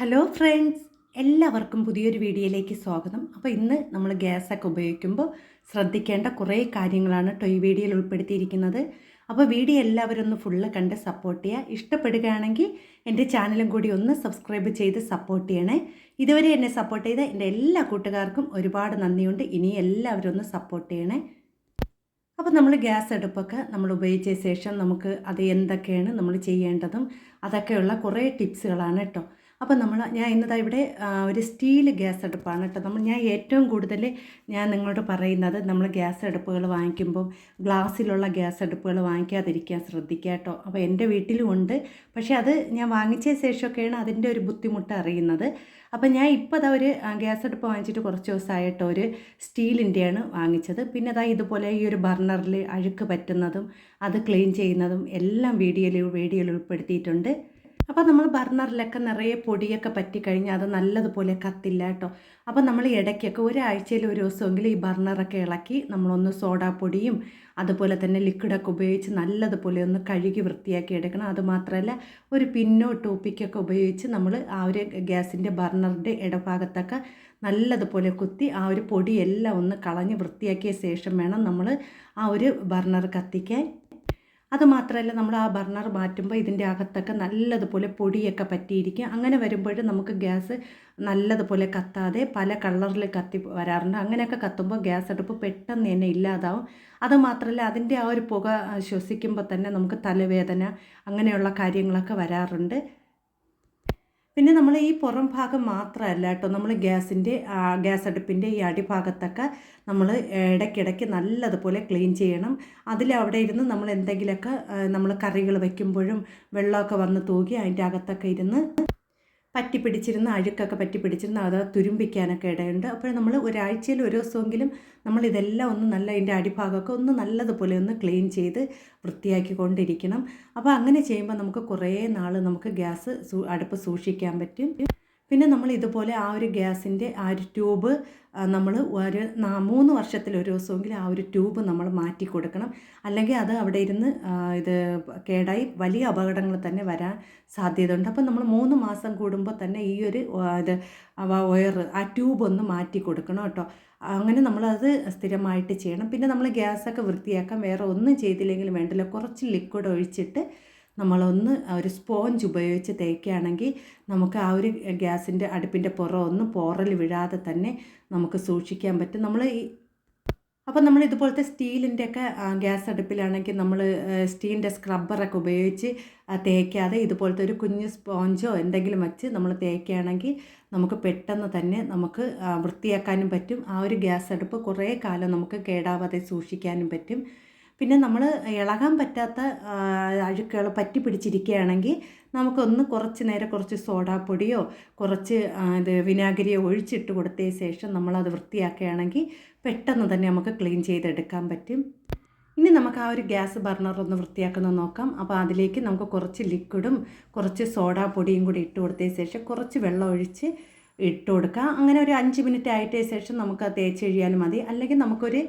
Hello friends എല്ലാവർക്കും പുതിയൊരു വീഡിയോയിലേക്ക് സ്വാഗതം. അപ്പോൾ ഇന്ന് നമ്മൾ ഗ്യാസൊക്കെ ഉപയോഗിക്കുമ്പോൾ ശ്രദ്ധിക്കേണ്ട കുറേ കാര്യങ്ങളാണ് കേട്ടോ ഈ വീഡിയോയിൽ ഉൾപ്പെടുത്തിയിരിക്കുന്നത്. അപ്പോൾ വീഡിയോ എല്ലാവരും ഒന്ന് ഫുള്ള് കണ്ട് സപ്പോർട്ട് ചെയ്യുക ഇഷ്ടപ്പെടുകയാണെങ്കിൽ എന്റെ ചാനലും കൂടി ഒന്ന് സബ്സ്ക്രൈബ് ചെയ്ത് സപ്പോർട്ട് ചെയ്യണേ. ഇതുവരെ എന്നെ സപ്പോർട്ട് ചെയ്ത എന്റെ എല്ലാ കൂട്ടുകാർക്കും ഒരുപാട് നന്ദിയുണ്ട്. ഇനി എല്ലാവരും ഒന്ന് സപ്പോർട്ട് ചെയ്യണേ. അപ്പോൾ നമ്മൾ ഗ്യാസ് അടുപ്പൊക്കെ നമ്മൾ ഉപയോഗിച്ച ശേഷം നമുക്ക് അത് എന്തൊക്കെയാണ് നമ്മൾ ചെയ്യേണ്ടതും അതൊക്കെയുള്ള കുറേ ടിപ്സുകളാണ് കേട്ടോ അപ്പോൾ നമ്മൾ ഞാൻ ഇന്നതാ ഇവിടെ ഒരു സ്റ്റീൽ ഗ്യാസ് അടുപ്പാണ് കേട്ടോ. നമ്മൾ ഞാൻ ഏറ്റവും കൂടുതൽ ഞാൻ നിങ്ങളോട് പറയുന്നത് നമ്മൾ ഗ്യാസ് അടുപ്പുകൾ വാങ്ങിക്കുമ്പോൾ ഗ്ലാസ്സിലുള്ള ഗ്യാസ് അടുപ്പുകൾ വാങ്ങിക്കാതിരിക്കാൻ ശ്രദ്ധിക്കുക കേട്ടോ. അപ്പോൾ എന്റെ വീട്ടിലും ഉണ്ട്. പക്ഷേ അത് ഞാൻ വാങ്ങിച്ച ശേഷമൊക്കെയാണ് അതിന്റെ ഒരു ബുദ്ധിമുട്ട് അറിയുന്നത്. അപ്പോൾ ഞാൻ ഇപ്പോൾ അതാ ഒരു ഗ്യാസ് അടുപ്പ് വാങ്ങിച്ചിട്ട് കുറച്ച് ദിവസമായിട്ട് ഒരു സ്റ്റീലിന്റെയാണ് വാങ്ങിച്ചത്. പിന്നെ അതാ ഇതുപോലെ ഈ ഒരു ബർണറിൽ അഴുക്ക് പറ്റുന്നതും അത് ക്ലീൻ ചെയ്യുന്നതും എല്ലാം വീഡിയോയിൽ വീഡിയോയിൽ ഉൾപ്പെടുത്തിയിട്ടുണ്ട്. അപ്പോൾ നമ്മൾ ബർണറിലൊക്കെ നിറയെ പൊടിയൊക്കെ പറ്റിക്കഴിഞ്ഞാൽ അത് നല്ലതുപോലെ കത്തില്ല കേട്ടോ. അപ്പോൾ നമ്മൾ ഇടയ്ക്കൊക്കെ ഒരാഴ്ചയിൽ ഒരു ദിവസമെങ്കിലും ഈ ബർണറൊക്കെ ഇളക്കി നമ്മളൊന്ന് സോഡാപ്പൊടിയും അതുപോലെ തന്നെ ലിക്വിഡൊക്കെ ഉപയോഗിച്ച് നല്ലതുപോലെ ഒന്ന് കഴുകി വൃത്തിയാക്കി എടുക്കണം. അതുമാത്രമല്ല ഒരു പിന്നോ ടൂപ്പിക്കൊക്കെ ഉപയോഗിച്ച് നമ്മൾ ആ ഒരു ഗ്യാസിന്റെ ബർണറിന്റെ ഇടഭാഗത്തൊക്കെ നല്ലതുപോലെ കുത്തി ആ ഒരു പൊടിയെല്ലാം ഒന്ന് കളഞ്ഞ് വൃത്തിയാക്കിയ ശേഷം വേണം നമ്മൾ ആ ഒരു ബർണർ കത്തിക്കാൻ. അതുമാത്രമല്ല നമ്മൾ ആ ബർണർ മാറ്റുമ്പോൾ ഇതിന്റെ അകത്തൊക്കെ നല്ലതുപോലെ പൊടിയൊക്കെ പറ്റിയിരിക്കും. അങ്ങനെ വരുമ്പോൾ നമുക്ക് ഗ്യാസ് നല്ലതുപോലെ കത്താതെ പല കളറിൽ കത്തി വരാറുണ്ട്. അങ്ങനെയൊക്കെ കത്തുമ്പോൾ ഗ്യാസ് അടുപ്പ് പെട്ടെന്ന് തന്നെ ഇല്ലാതാവും. അതുമാത്രമല്ല അതിന്റെ ആ ഒരു പുക ശ്വസിക്കുമ്പോൾ തന്നെ നമുക്ക് തലവേദന അങ്ങനെയുള്ള കാര്യങ്ങളൊക്കെ വരാറുണ്ട്. പിന്നെ നമ്മൾ ഈ പുറം ഭാഗം മാത്രമല്ല കേട്ടോ. നമ്മൾ ഗ്യാസിന്റെ ഗ്യാസ് അടുപ്പിന്റെ ഈ അടിഭാഗത്തൊക്കെ നമ്മൾ ഇടയ്ക്കിടയ്ക്ക് നല്ലതുപോലെ ക്ലീൻ ചെയ്യണം. അതിൽ അവിടെ ഇരുന്ന് നമ്മൾ എന്തെങ്കിലുമൊക്കെ നമ്മൾ കറികൾ വയ്ക്കുമ്പോഴും വെള്ളമൊക്കെ വന്ന് തൂകി അതിന്റെ അകത്തൊക്കെ ഇരുന്ന് പറ്റി പിടിച്ചിരുന്ന അഴുക്കൊക്കെ പറ്റി പിടിച്ചിരുന്ന അത് തുരുമ്പിക്കാനൊക്കെ ഇടയുണ്ട്. അപ്പോൾ നമ്മൾ ഒരാഴ്ചയിൽ ഒരു ദിവസമെങ്കിലും നമ്മൾ ഇതെല്ലാം ഒന്ന് നല്ല അതിന്റെ അടിഭാഗമൊക്കെ ഒന്ന് നല്ലതുപോലെ ഒന്ന് ക്ലീൻ ചെയ്ത് വൃത്തിയാക്കി കൊണ്ടിരിക്കണം. അപ്പോൾ അങ്ങനെ ചെയ്യുമ്പോൾ നമുക്ക് കുറേ നാൾ നമുക്ക് ഗ്യാസ് അടുപ്പ് സൂക്ഷിക്കാൻ പറ്റും. പിന്നെ നമ്മൾ ഇതുപോലെ ആ ഒരു ഗ്യാസിന്റെ ആ ഒരു ട്യൂബ് നമ്മൾ ഒരു മൂന്ന് വർഷത്തിൽ ഒരു ദിവസമെങ്കിലും ആ ഒരു ട്യൂബ് നമ്മൾ മാറ്റി കൊടുക്കണം. അല്ലെങ്കിൽ അത് അവിടെ ഇരുന്ന് ഇത് കേടായി വലിയ അപകടങ്ങൾ തന്നെ വരാൻ സാധ്യതയുണ്ട്. അപ്പോൾ നമ്മൾ മൂന്ന് മാസം കൂടുമ്പോൾ തന്നെ ഈ ഒരു ഇത് വയർ ആ ട്യൂബ് ഒന്ന് മാറ്റി കൊടുക്കണം കേട്ടോ. അങ്ങനെ നമ്മളത് സ്ഥിരമായിട്ട് ചെയ്യണം. പിന്നെ നമ്മൾ ഗ്യാസൊക്കെ വൃത്തിയാക്കാൻ വേറെ ഒന്നും ചെയ്തില്ലെങ്കിലും വേണ്ടില്ല. കുറച്ച് ലിക്വിഡ് ഒഴിച്ചിട്ട് നമ്മളൊന്ന് ഒരു സ്പോഞ്ച് ഉപയോഗിച്ച് തേക്കുകയാണെങ്കിൽ നമുക്ക് ആ ഒരു ഗ്യാസിന്റെ അടുപ്പിന്റെ പുറം ഒന്ന് പോറൽ വിഴാതെ തന്നെ നമുക്ക് സൂക്ഷിക്കാൻ പറ്റും. നമ്മൾ ഈ അപ്പം നമ്മൾ ഇതുപോലത്തെ സ്റ്റീലിന്റെ ഒക്കെ ഗ്യാസ് അടുപ്പിലാണെങ്കിൽ നമ്മൾ സ്റ്റീലിന്റെ സ്ക്രബ്ബറൊക്കെ ഉപയോഗിച്ച് തേക്കാതെ ഇതുപോലത്തെ ഒരു കുഞ്ഞ് സ്പോഞ്ചോ എന്തെങ്കിലും വെച്ച് നമ്മൾ തേക്കുകയാണെങ്കിൽ നമുക്ക് പെട്ടെന്ന് തന്നെ നമുക്ക് വൃത്തിയാക്കാനും പറ്റും. ആ ഒരു ഗ്യാസ് അടുപ്പ് കുറേ കാലം നമുക്ക് കേടാവാതെ സൂക്ഷിക്കാനും പറ്റും. പിന്നെ നമ്മൾ ഇളകാൻ പറ്റാത്ത അഴുക്കുകൾ പറ്റി പിടിച്ചിരിക്കുകയാണെങ്കിൽ നമുക്കൊന്ന് കുറച്ച് നേരം കുറച്ച് സോഡാപ്പൊടിയോ കുറച്ച് ഇത് വിനാഗിരിയോ ഒഴിച്ചിട്ട് കൊടുത്ത ശേഷം നമ്മളത് വൃത്തിയാക്കുകയാണെങ്കിൽ പെട്ടെന്ന് തന്നെ നമുക്ക് ക്ലീൻ ചെയ്തെടുക്കാൻ പറ്റും. ഇനി നമുക്ക് ആ ഒരു ഗ്യാസ് ബർണർ ഒന്ന് വൃത്തിയാക്കുന്നത് നോക്കാം. അപ്പോൾ അതിലേക്ക് നമുക്ക് കുറച്ച് ലിക്വിഡും കുറച്ച് സോഡാ പൊടിയും കൂടി ഇട്ട് കൊടുത്തതിന് ശേഷം കുറച്ച് വെള്ളം ഒഴിച്ച് ഇട്ട് കൊടുക്കുക അങ്ങനെ ഒരു അഞ്ച് മിനിറ്റ് ആയിട്ട് ശേഷം നമുക്ക് തേച്ച് കഴിയാനും മതി. അല്ലെങ്കിൽ നമുക്കൊരു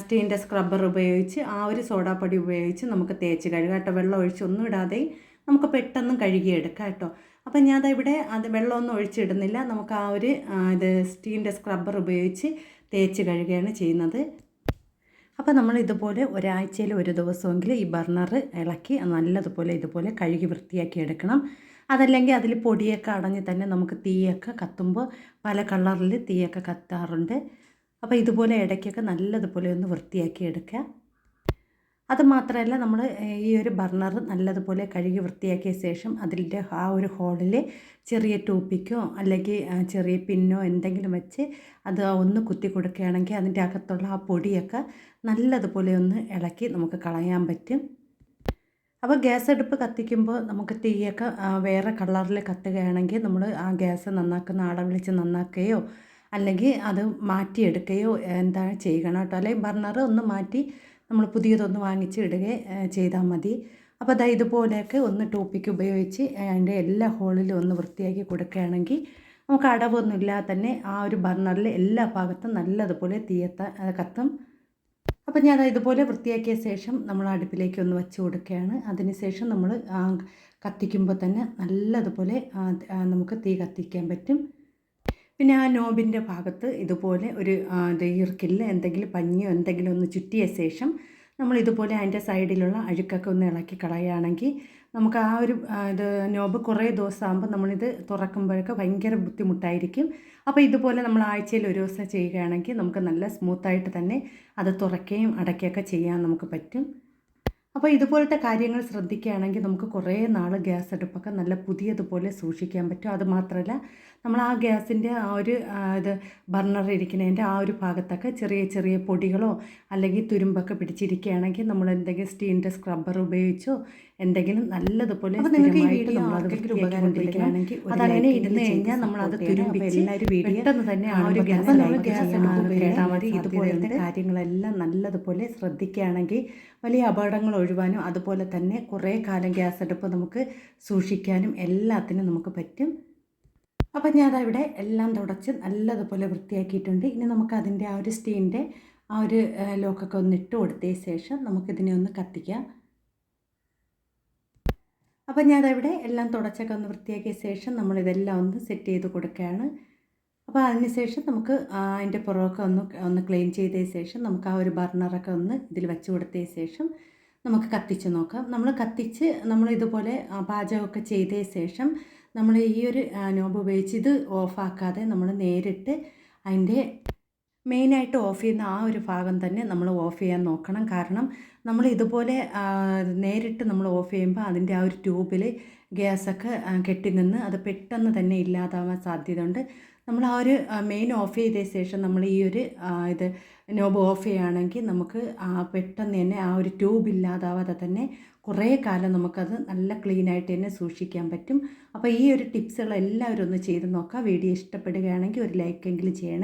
സ്റ്റീന്റെ സ്ക്രബ്ബർ ഉപയോഗിച്ച് ആ ഒരു സോഡാപ്പൊടി ഉപയോഗിച്ച് നമുക്ക് തേച്ച് കഴുകാം കേട്ടോ. വെള്ളം ഒഴിച്ച് ഒന്നും ഇടാതെ നമുക്ക് പെട്ടെന്ന് കഴുകിയെടുക്കാം കേട്ടോ. അപ്പം ദാ ഇവിടെ അത് വെള്ളമൊന്നും ഒഴിച്ചിടുന്നില്ല. നമുക്ക് ആ ഒരു ഇത് സ്റ്റീലിന്റെ സ്ക്രബ്ബർ ഉപയോഗിച്ച് തേച്ച് കഴുകുകയാണ് ചെയ്യുന്നത്. അപ്പോൾ നമ്മൾ ഇതുപോലെ ഒരാഴ്ചയിൽ ഒരു ദിവസമെങ്കിലും ഈ ബർണർ ഇളക്കി നല്ലതുപോലെ ഇതുപോലെ കഴുകി വൃത്തിയാക്കി എടുക്കണം. അതല്ലെങ്കിൽ അതിൽ പൊടിയൊക്കെ അടഞ്ഞ് തന്നെ നമുക്ക് തീയൊക്കെ കത്തുമ്പോൾ പല കളറിൽ തീയൊക്കെ കത്താറുണ്ട്. അപ്പോൾ ഇതുപോലെ ഇടയ്ക്കൊക്കെ നല്ലതുപോലെ ഒന്ന് വൃത്തിയാക്കി എടുക്കുക. അതുമാത്രമല്ല നമ്മൾ ഈ ഒരു ബർണർ നല്ലതുപോലെ കഴുകി വൃത്തിയാക്കിയ ശേഷം അതിന്റെ ആ ഒരു ഹോളിൽ ചെറിയ ടോപ്പിക്കോ അല്ലെങ്കിൽ ചെറിയ പിന്നോ എന്തെങ്കിലും വെച്ച് അത് ഒന്ന് കുത്തി കൊടുക്കുകയാണെങ്കിൽ അതിന്റെ അകത്തുള്ള ആ പൊടിയൊക്കെ നല്ലതുപോലെ ഒന്ന് ഇളക്കി നമുക്ക് കളയാൻ പറ്റും. അപ്പോൾ ഗ്യാസ് അടുപ്പ് കത്തിക്കുമ്പോൾ നമുക്ക് തീയൊക്കെ വേറെ കളറിൽ കത്തുകയാണെങ്കിൽ നമ്മൾ ആ ഗ്യാസ് നന്നാക്കുന്ന ആളെ വിളിച്ച് നന്നാക്കുകയോ അല്ലെങ്കിൽ അത് മാറ്റിയെടുക്കുകയോ എന്താ ചെയ്യണം കേട്ടോ. അല്ലെങ്കിൽ ബർണർ ഒന്ന് മാറ്റി നമ്മൾ പുതിയതൊന്ന് വാങ്ങിച്ച് ഇടുകയോ ചെയ്താൽ മതി. അപ്പോൾ അതാ ഇതുപോലെയൊക്കെ ഒന്ന് ടോപ്പിക്ക് ഉപയോഗിച്ച് അതിന്റെ എല്ലാ ഹോളിലും ഒന്ന് വൃത്തിയാക്കി കൊടുക്കുകയാണെങ്കിൽ നമുക്ക് അടവൊന്നുമില്ലാതെ തന്നെ ആ ഒരു ബർണറിൽ എല്ലാ ഭാഗത്തും നല്ലതുപോലെ തീയത്ത കത്തും അപ്പം ഞാൻ ഇതുപോലെ വൃത്തിയാക്കിയ ശേഷം നമ്മൾ അടുപ്പിലേക്ക് ഒന്ന് വെച്ച് കൊടുക്കുകയാണ്. അതിനുശേഷം നമ്മൾ കത്തിക്കുമ്പോൾ തന്നെ നല്ലതുപോലെ നമുക്ക് തീ കത്തിക്കാൻ പറ്റും. പിന്നെ ആ നോബിന്റെ ഭാഗത്ത് ഇതുപോലെ ഒരു ഈർക്കില്ല് എന്തെങ്കിലും പഞ്ഞിയോ എന്തെങ്കിലും ഒന്ന് ചുറ്റിയ ശേഷം നമ്മൾ ഇതുപോലെ അതിന്റെ സൈഡിലുള്ള അഴുക്കൊക്കെ ഒന്ന് ഇളക്കി കളയുകയാണെങ്കിൽ നമുക്ക് ആ ഒരു ഇത് നോബ് കുറേ ദിവസമാകുമ്പോൾ നമ്മളിത് തുറക്കുമ്പോഴൊക്കെ ഭയങ്കര ബുദ്ധിമുട്ടായിരിക്കും. അപ്പോൾ ഇതുപോലെ നമ്മൾ ആഴ്ചയിൽ ഒരു ദിവസം ചെയ്യുകയാണെങ്കിൽ നമുക്ക് നല്ല സ്മൂത്തായിട്ട് തന്നെ അത് തുറക്കുകയും അടയ്ക്കുകയൊക്കെ ചെയ്യാൻ നമുക്ക് പറ്റും. അപ്പോൾ ഇതുപോലത്തെ കാര്യങ്ങൾ ശ്രദ്ധിക്കുകയാണെങ്കിൽ നമുക്ക് കുറേ നാൾ ഗ്യാസ് അടുപ്പൊക്കെ നല്ല പുതിയതുപോലെ സൂക്ഷിക്കാൻ പറ്റും. അതുമാത്രമല്ല നമ്മൾ ആ ഗ്യാസിന്റെ ആ ഒരു ഇത് ബർണർ ഇരിക്കുന്നതിന്റെ ആ ഒരു ഭാഗത്തൊക്കെ ചെറിയ ചെറിയ പൊടികളോ അല്ലെങ്കിൽ തുരുമ്പൊക്കെ പിടിച്ചിരിക്കുകയാണെങ്കിൽ നമ്മൾ എന്തെങ്കിലും സ്റ്റീലിന്റെ സ്ക്രബ്ബർ ഉപയോഗിച്ചോ എന്തെങ്കിലും നല്ലതുപോലെ അതങ്ങനെ ഇരുന്ന് കഴിഞ്ഞാൽ നമ്മൾ അത് തുരുമ്പിച്ച് പെട്ടെന്ന് തന്നെ കേട്ടാൽ മതി. ഇതുപോലത്തെ കാര്യങ്ങളെല്ലാം നല്ലതുപോലെ ശ്രദ്ധിക്കുകയാണെങ്കിൽ വലിയ അപകടങ്ങൾ ഒഴിവാനും അതുപോലെ തന്നെ കുറേ കാലം ഗ്യാസ് അടുപ്പ് നമുക്ക് സൂക്ഷിക്കാനും എല്ലാത്തിനും നമുക്ക് പറ്റും. അപ്പം ഞാൻ ഇവിടെ എല്ലാം തുടച്ച് നല്ലതുപോലെ വൃത്തിയാക്കിയിട്ടുണ്ട്. ഇനി നമുക്ക് അതിന്റെ ആ ഒരു സ്റ്റീന്റെ ആ ഒരു ലോക്കൊക്കെ ഒന്ന് ഇട്ട് കൊടുത്തതിന് ശേഷം നമുക്കിതിനെ ഒന്ന് കത്തിക്കാം. അപ്പം ഞാൻ ഇവിടെ എല്ലാം തുടച്ചൊക്കെ ഒന്ന് വൃത്തിയാക്കിയ ശേഷം നമ്മളിതെല്ലാം ഒന്ന് സെറ്റ് ചെയ്ത് കൊടുക്കുകയാണ്. അപ്പോൾ അതിന് ശേഷം നമുക്ക് അതിന്റെ പുറമൊക്കെ ഒന്ന് ഒന്ന് ക്ലീൻ ചെയ്ത ശേഷം നമുക്ക് ആ ഒരു ബർണറൊക്കെ ഒന്ന് ഇതിൽ വെച്ച് കൊടുത്തതിന് ശേഷം നമുക്ക് കത്തിച്ച് നോക്കാം. നമ്മൾ കത്തിച്ച് നമ്മൾ ഇതുപോലെ പാചകമൊക്കെ ചെയ്തതിന് ശേഷം നമ്മൾ ഈ ഒരു നോബ് ഉപയോഗിച്ച് ഇത് ഓഫാക്കാതെ നമ്മൾ നേരിട്ട് അതിന്റെ മെയിനായിട്ട് ഓഫ് ചെയ്യുന്ന ആ ഒരു ഭാഗം തന്നെ നമ്മൾ ഓഫ് ചെയ്യാൻ നോക്കണം. കാരണം നമ്മൾ ഇതുപോലെ നേരിട്ട് നമ്മൾ ഓഫ് ചെയ്യുമ്പോൾ അതിന്റെ ആ ഒരു ട്യൂബിൽ ഗ്യാസൊക്കെ കെട്ടി നിന്ന് അത് പെട്ടെന്ന് തന്നെ ഇല്ലാതാവാൻ സാധ്യതയുണ്ട്. നമ്മൾ ആ ഒരു മെയിൻ ഓഫ് ചെയ്ത ശേഷം നമ്മൾ ഈ ഒരു ഇത് നോബ് ഓഫ് ചെയ്യുകയാണെങ്കിൽ നമുക്ക് പെട്ടെന്ന് തന്നെ ആ ഒരു ട്യൂബ് ഇല്ലാതാവാതെ തന്നെ കുറേ കാലം നമുക്കത് നല്ല ക്ലീൻ ആയിട്ട് തന്നെ സൂക്ഷിക്കാൻ പറ്റും. അപ്പോൾ ഈ ഒരു ടിപ്സുകൾ എല്ലാവരും ഒന്ന് ചെയ്ത് നോക്കുക. വീഡിയോ ഇഷ്ടപ്പെടുകയാണെങ്കിൽ ഒരു ലൈക്കെങ്കിലും ചെയ്യണേ.